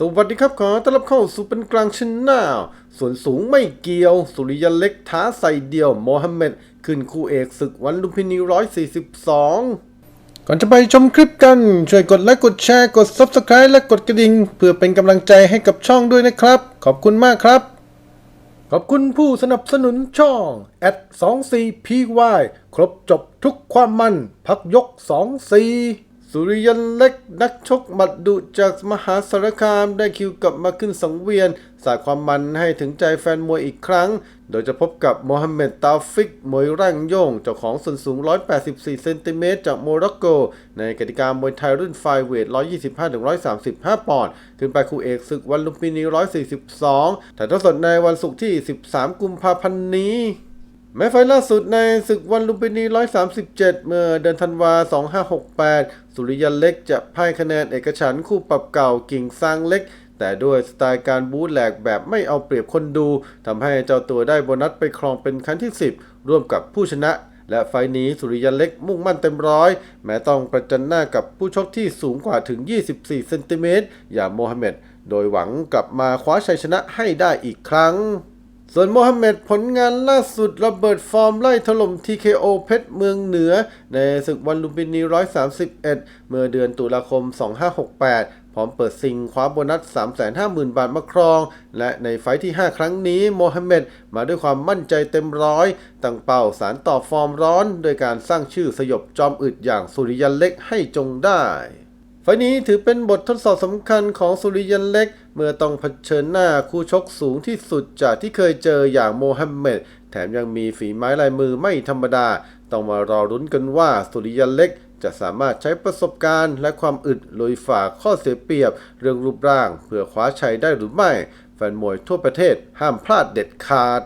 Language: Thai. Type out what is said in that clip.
สวัสดีครับขอต้อนรับเข้าสู่เป็นกลางชนาส่วนสูงไม่เกี่ยว สุริยันเล็กท้าใส่เดียวโมฮัมเหม็ดขึ้นคู่เอกศึกวันลุมพินี 142 ก่อนจะไปชมคลิปกัน ช่วยกดไลค์กดแชร์กด Subscribe และกดกระดิ่ง เพื่อเป็นกำลังใจให้กับช่องด้วยนะครับ ขอบคุณมากครับ ขอบคุณผู้สนับสนุนช่อง at 24 py ครบจบทุกความมัน พักยก 24 สุริยันเล็กนักชกหมัดดุจากมหาสารคามได้คิวกลับมาขึ้นสังเวียนสร้างความมันให้ถึงใจแฟนมวยอีกครั้ง โดยจะพบกับโมฮัมเหม็ดตาฟิก มวยร่างโยงเจ้าของส่วนสูง 184 เซนติเมตรจากโมร็อกโก ในกติกามวยไทยรุ่นไฟเวท 125-135 ปอนด์ขึ้นไปคู่เอกศึกวันลุมพินี 142 ถ่ายทอดสดในวันศุกร์ที่ 13 กุมภาพันธ์นี้ แม้ไฟล์ล่าสุดในศึกวันลุมพินี 137 เมื่อเดือนธันวา 2568 สุริยันเล็กจะพ่ายคะแนนเอกฉันคู่ปรับเก่ากิ่งซางเล็ก แต่ด้วยสไตล์การบู๊แหลกแบบไม่เอาเปรียบคนดูทำให้เจ้าตัวได้โบนัสไปครองเป็นครั้งที่ 10 ร่วมกับผู้ชนะ และไฟล์นี้สุริยันเล็กมุ่งมั่นเต็มร้อย แม้ต้องประจันหน้ากับผู้ชกที่สูงกว่าถึง 24 เซนติเมตรอย่างโมฮัมเหม็ดโดยหวังกลับมาคว้าชัยชนะให้ได้อีกครั้ง ส่วนโมฮัมเหม็ดผลงานล่าสุดระเบิดฟอร์มไล่ถล่ม TKO เพชรเมืองเหนือ ในศึกวันลุมพินี 131 เมื่อเดือนตุลาคม 2568 พร้อมเปิดซิงคว้าโบนัส 350,000 บาทมาครอง และในไฟที่ 5 ครั้งนี้โมฮัมเหม็ดมาด้วยความมั่นใจเต็มร้อย ตั้งเป้าสารต่อฟอร์มร้อน โดยการสร้างชื่อสยบจอมอึดอย่างสุริยันเล็กให้จงได้ ไฟนี้ถือเป็นบททดสอบสำคัญของสุริยันเล็ก เมื่อต้องเผชิญหน้าคู่ชกสูงที่สุดจากที่เคยเจออย่างโมฮัมเหม็ดแถมยังมีฝีไม้ลายมือไม่ธรรมดา ต้องมารอรุ้นกันว่าสุริยันเล็กจะสามารถใช้ประสบการณ์และความอึดลุยฝ่าข้อเสียเปรียบ เรื่องรูปร่าง เพื่อคว้าชัยได้หรือไม่ แฟนมวยทั่วประเทศห้ามพลาดเด็ดขาด